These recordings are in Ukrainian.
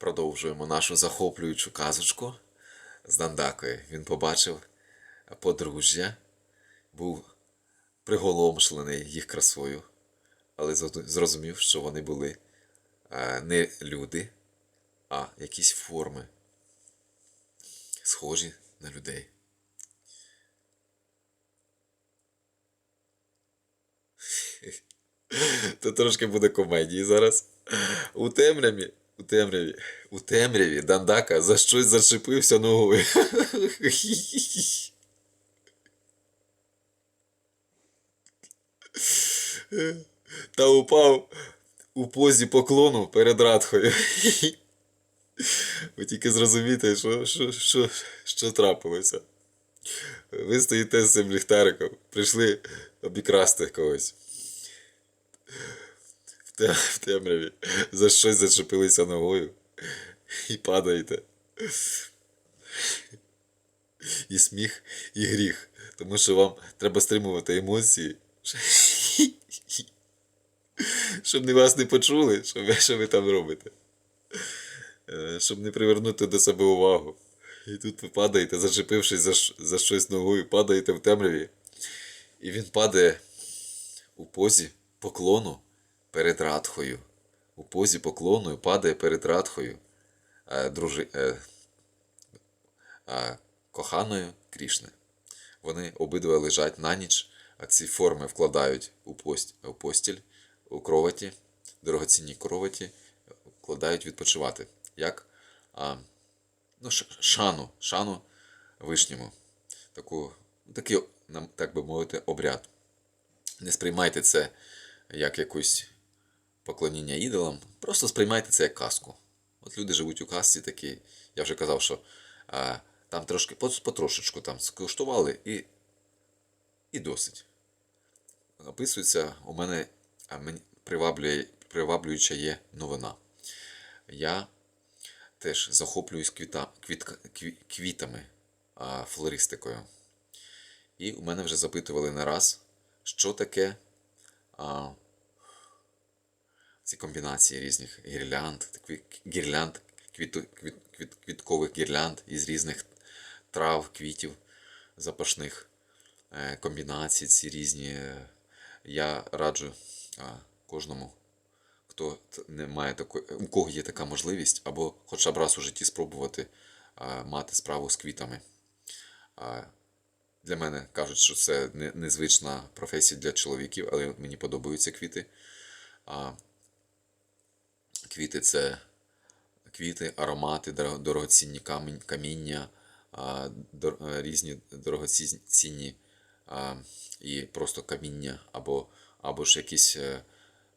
Продовжуємо нашу захоплюючу казочку з Дандакою. Він побачив подружжя, був приголомшлений їх красою, але зрозумів, що вони були е, не люди, а якісь форми, схожі на людей. То трошки буде комедії зараз. У темряві, у темряві, у темряві Дандака за щось зачепився ногою. Та упав у позі поклону перед Радхою. Ви тільки зрозумієте, що, що, що, що трапилося. Ви стоїте з цим ліхтариком, прийшли обікрасти когось в темряві за щось зачепилися ногою і падаєте. І сміх, і гріх. Тому що вам треба стримувати емоції. Щоб не вас не почули, що ви, що ви там робите. Е, Щоб не привернути до себе увагу. І тут ви падаєте, зачепившись за, за щось ногою, падаєте в темряві. І він падає у позі поклону перед Радхою. У позі поклону падає перед Радхою, е, дружи, е, е, коханою Крішни. Вони обидва лежать на ніч, а ці форми вкладають у, пост, у постіль, у кроваті, дорогоцінні кроваті, вкладають відпочивати. Як а, ну, шану, шану вишньому. Таку, такий, так би мовити, обряд. Не сприймайте це як якусь поклоніння ідолам, просто сприймайте це як казку. От люди живуть у казці такі. Я вже казав, що а, там трошки потрошечку там скуштували і, і досить. Описується, у мене а, мені приваблює, приваблююча є новина. Я теж захоплююсь квіта, квітка, кві- квітами, а, флористикою. І у мене вже запитували не раз, що таке а, ці комбінації різних гірлянд, гірлянд, квіту, квіт, квіт, квіткових гірлянд із різних трав, квітів, запашних е, комбінацій, ці різні. е, Я раджу кожному, хто не має такої, у кого є така можливість, або хоча б раз у житті спробувати мати справу з квітами. Для мене кажуть, що це не- незвична професія для чоловіків, але мені подобаються квіти. Квіти це квіти, аромати, дорогоцінні каміння, е, різні дорогоцінні і просто каміння, або, або ж якийсь е,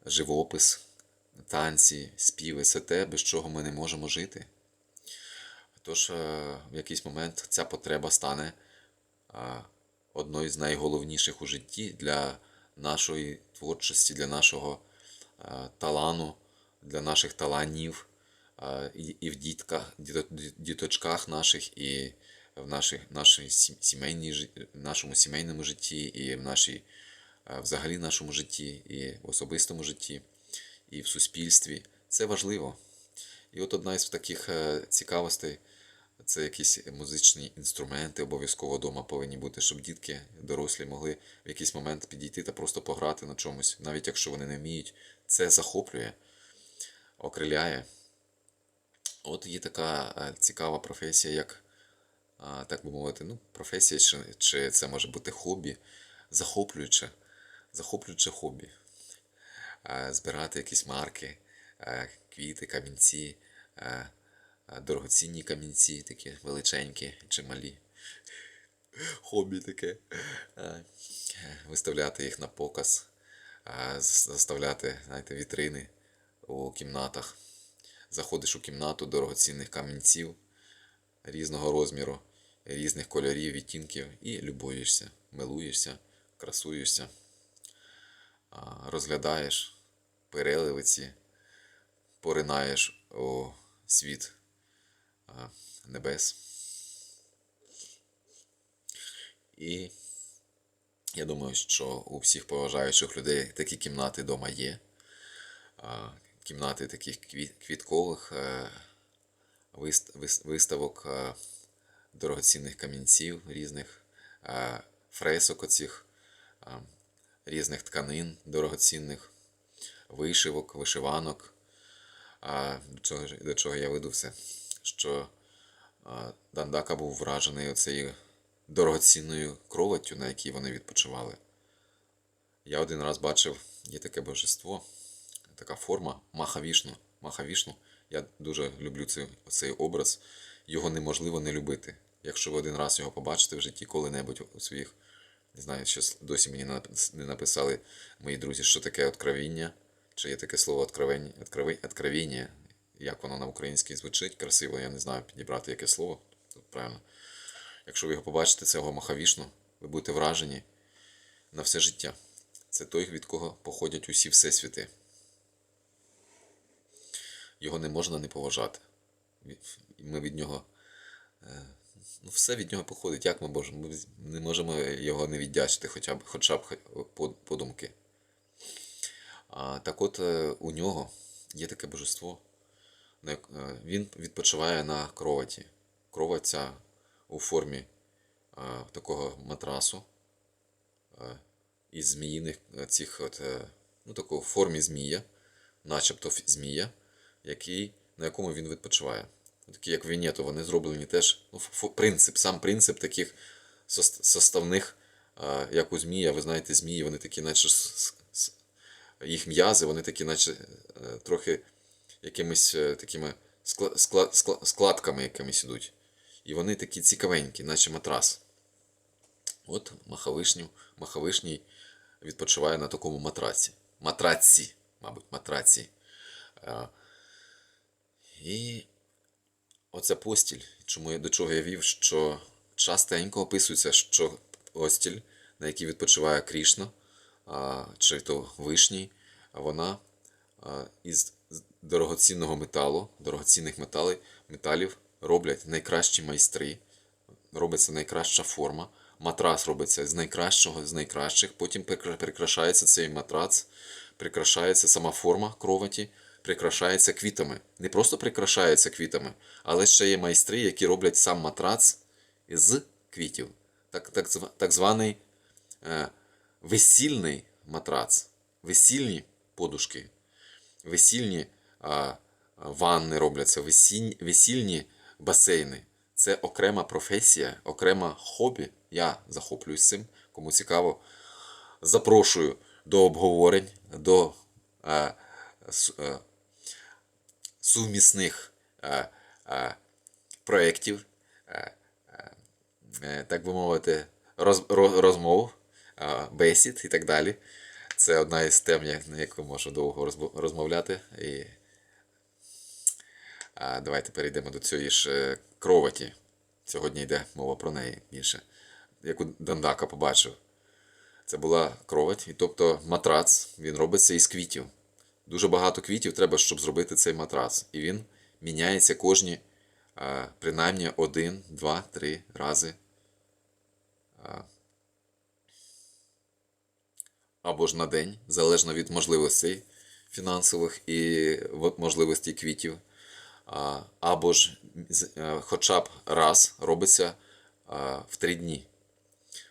живопис, танці, співи це те, без чого ми не можемо жити. Тож е, в якийсь момент ця потреба стане одною з найголовніших у житті для нашої творчості, для нашого талану, для наших таланів і, в дітках, діточках наших, і в нашій сімейній, нашому сімейному житті, і в нашій, взагалі нашому житті, і в особистому житті, і в суспільстві. Це важливо. І от одна із таких е, цікавостей це якісь музичні інструменти обов'язково вдома повинні бути, щоб дітки дорослі могли в якийсь момент підійти та просто пограти на чомусь, навіть якщо вони не вміють. Це захоплює, окриляє. От є така е, цікава професія, як, так би мовити, ну, професія, чи, чи це може бути хобі, захоплююче, захоплююче хобі. Е, Збирати якісь марки, е, квіти, камінці, е, е, дорогоцінні камінці, такі величенькі чи малі. Хобі таке. Е, Виставляти їх на показ, е, заставляти, знаєте, вітрини у кімнатах. Заходиш у кімнату дорогоцінних камінців різного розміру, різних кольорів, відтінків і любуєшся, милуєшся, красуєшся, розглядаєш переливиці, поринаєш у світ небес. І я думаю, що у всіх поважаючих людей такі кімнати вдома є. Кімнати таких квіткових, е, вист- вис- виставок е, дорогоцінних камінців різних, е, фресок оцих, різних тканин дорогоцінних, вишивок, вишиванок. До чого я веду все? Що Дандака був вражений оцею дорогоцінною кроваттю, на якій вони відпочивали. Я один раз бачив, є таке божество, така форма Махавішну. Махавішну. Я дуже люблю цей, цей образ. Його неможливо не любити. Якщо ви один раз його побачите в житті коли-небудь у своїх, не знаю, що досі мені не написали мої друзі, що таке откровіння, чи є таке слово откровіння, як воно на українській звучить красиво, я не знаю підібрати яке слово тут правильно. Якщо ви його побачите, цього Махавішну, ви будете вражені на все життя. Це той, від кого походять усі всесвіти. Його не можна не поважати. Ми від нього. е, Ну, все від нього походить. Як ми можемо? Ми не можемо його не віддячити, хоча б, хоча б подумки. А, так от е, у нього є таке божество. е, Він відпочиває на кроваті. Кровать ця у формі е, такого матрасу е, із зміїних цих от, ну, такого формі змія, начебто змія, який, на якому він відпочиває. Такі як Венету, вони зроблені теж. Ну, принцип, сам принцип таких составних, е, як у змія, ви знаєте, змії, вони такі, наче їх м'язи, вони такі, наче е, трохи якимись е, такими скла- скла- скла- складками якимись ідуть. І вони такі цікавенькі, наче матрас. От Махавишню, Махавишній відпочиває на такому матраці. Матраці, мабуть, матраці. І оця постіль, чому я до чого я вів, що частенько описується, що постіль, на якій відпочиває Крішна, чи то Вишній, вона із дорогоцінного металу, дорогоцінних металів, металів роблять найкращі майстри, робиться найкраща форма. Матрас робиться з найкращого, з найкращих. Потім прикрашається цей матрац, прикрашається сама форма кроваті, прикрашається квітами. Не просто прикрашається квітами, але ще є майстри, які роблять сам матрац з квітів. Так, так, так званий е, весільний матрац, весільні подушки, весільні а, ванни робляться, весіль, весільні басейни. Це окрема професія, окрема хобі. Я захоплююсь цим. Кому цікаво, запрошую до обговорень, до е, е, сумісних е, е, проєктів, е, е, е, так би мовити, роз, ро- розмов, е, бесід і так далі. Це одна із тем, на яку можу довго розмовляти. І а, давайте перейдемо до цієї ж кроваті. Сьогодні йде мова про неї більше. Яку Дандака побачив. Це була кровать, і тобто матрац, він робиться із квітів. Дуже багато квітів треба, щоб зробити цей матрац. І він міняється кожні, а, принаймні один, два, три рази. А, або ж на день, залежно від можливостей фінансових і можливостей квітів. Або ж е, хоча б раз робиться в три дні.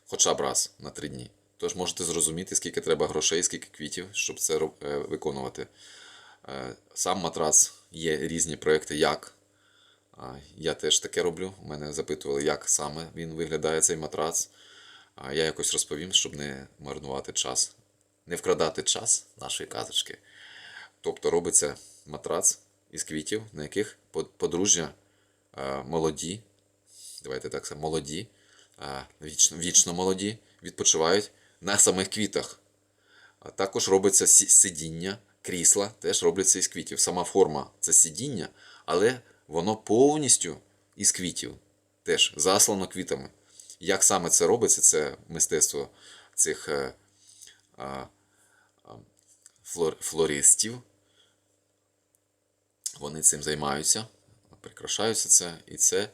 Хоча б раз на три дні. Тож можете зрозуміти, скільки треба грошей, скільки квітів, щоб це е, виконувати. Е, Сам матрац є різні проекти, як. Я теж таке роблю. У мене запитували, як саме він виглядає цей матрац. Я якось розповім, щоб не марнувати час, не вкрадати час нашої казочки. Тобто робиться матрац із квітів, на яких подружжя е, молоді, давайте так молоді, вічно, вічно молоді, відпочивають на самих квітах. А також робиться сидіння, крісла теж робляться із квітів. Сама форма це сидіння, але воно повністю із квітів, теж заслано квітами. Як саме це робиться, це мистецтво цих е, а, флор, флористів. Вони цим займаються, прикрашаються це, і це,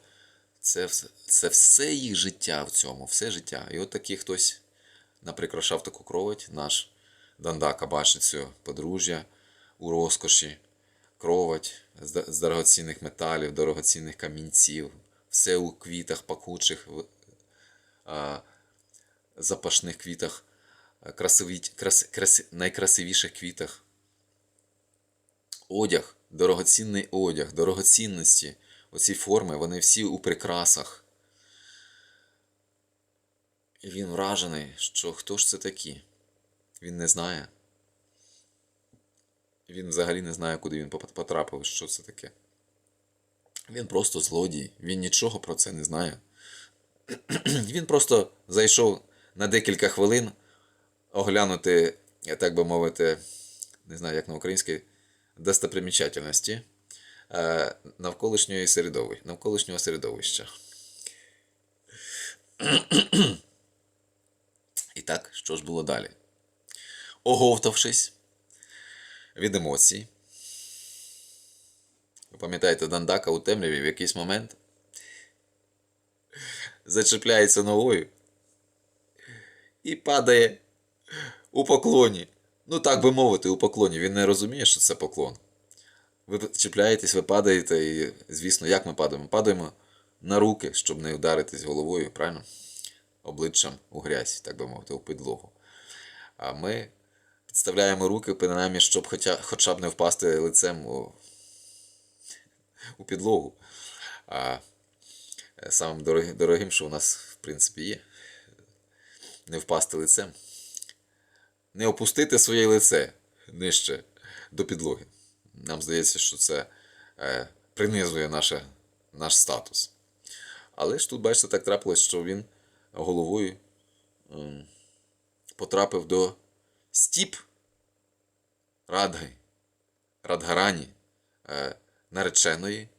це, це все їх життя в цьому, все життя. І от такий хтось наприкрашав таку кровать, наш Дандака бачить цього подружжя у розкоші, кровать з дорогоцінних металів, дорогоцінних камінців, все у квітах а, запашних квітах, красиві, крас, крас, найкрасивіших квітах. Одяг, дорогоцінний одяг, дорогоцінності, оці форми, вони всі у прикрасах. І він вражений, що хто ж це такі? Він не знає. Він взагалі не знає, куди він потрапив, що це таке. Він просто злодій, він нічого про це не знає. Він просто зайшов на декілька хвилин оглянути, так би мовити, не знаю, як на українській, достопримічательності е, навколишнього середовища. І так, що ж було далі? Оговтавшись від емоцій, ви пам'ятаєте, Дандака у темряві в якийсь момент зачепляється ногою і падає у поклоні. Ну, так би мовити, у поклоні. Він не розуміє, що це поклон. Ви чіпляєтесь, ви падаєте, і, звісно, як ми падаємо? Падаємо на руки, щоб не вдаритись головою, правильно? Обличчям у грязь, так би мовити, у підлогу. А ми підставляємо руки, принаймні, щоб хоча, хоча б не впасти лицем у, у підлогу. А е, самим дорогим, дорогим, що у нас, в принципі, є, не впасти лицем. Не опустити своє лице нижче до підлоги. Нам здається, що це е, принизує наше, наш статус. Але ж тут, бачите, так трапилось, що він головою ем, потрапив до стіп Радги, Радгарані, е, нареченої,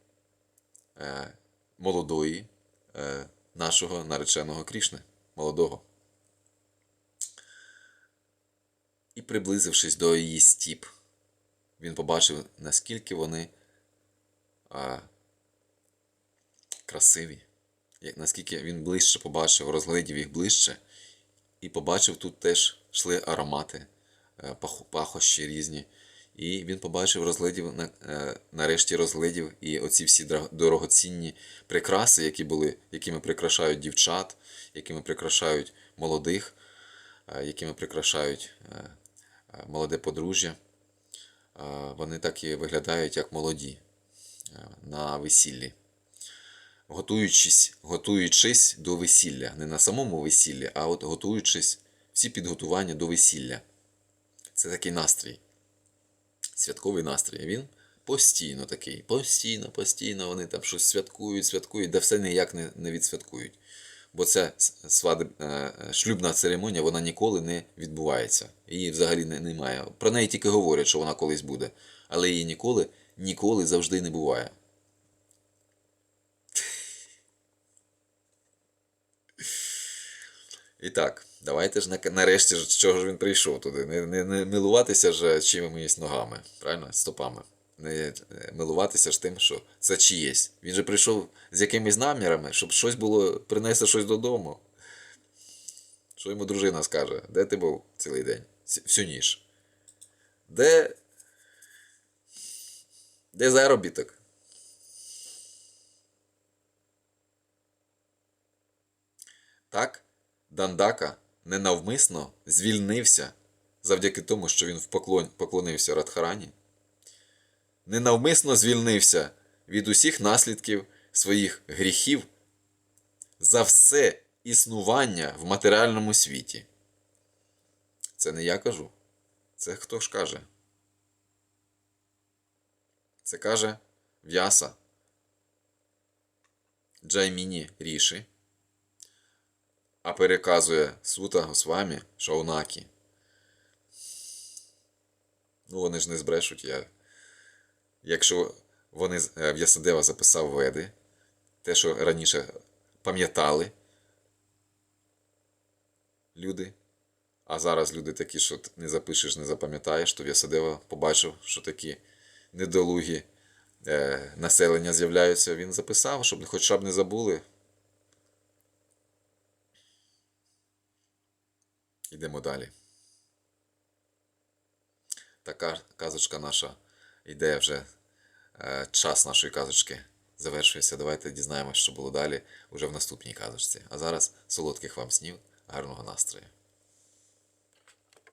е, молодої е, нашого нареченого Крішни, молодого. І приблизившись до її стіп, він побачив, наскільки вони красиві, як, наскільки він ближче побачив, розглядів їх ближче, і побачив тут теж йшли аромати, е, пахощі різні. І він побачив, розглядів, е, нарешті розглядів і оці всі дорогоцінні прикраси, які були, якими прикрашають дівчат, якими прикрашають молодих, е, якими прикрашають молоде подружжя. Вони так і виглядають, як молоді на весіллі. Готуючись, готуючись до весілля. Не на самому весіллі, а от готуючись, всі підготування до весілля. Це такий настрій. Святковий настрій. Він постійно такий. Постійно, постійно вони там щось святкують, святкують, де все ніяк не, не відсвяткують. Бо ця свадеб, е, е, шлюбна церемонія вона ніколи не відбувається. Її взагалі не, немає. Про неї тільки говорять, що вона колись буде. Але її ніколи, ніколи завжди не буває. І так, давайте ж нарешті з чого ж він прийшов туди. Не, не, не милуватися ж чиїмось ногами, правильно? Стопами. Не е, милуватися ж тим, що це чиєсь. Він же прийшов з якимись намірами, щоб щось було, принесе щось додому. Що йому дружина скаже? Де ти був цілий день? Всю ніч. Де. Де заробіток? Так, Дандака ненавмисно звільнився завдяки тому, що він в поклон... поклонився Радхарані. Ненавмисно звільнився від усіх наслідків своїх гріхів за все існування в матеріальному світі. Це не я кажу. Це хто ж каже? Це каже В'яса Джайміні Ріші а переказує Сута Госвамі Шаунакі. Ну, вони ж не збрешуть. Я... Якщо вони е, В'ясадева записав веди, те, що раніше пам'ятали люди, а зараз люди такі, що не запишеш, не запам'ятаєш, то В'ясадева побачив, що такі недолугі е, населення з'являються. Він записав, щоб хоча б не забули. Йдемо далі. Така казочка наша йде вже е, час нашої казочки завершується. Давайте дізнаємося, що було далі уже в наступній казочці. А зараз солодких вам снів, гарного настрою.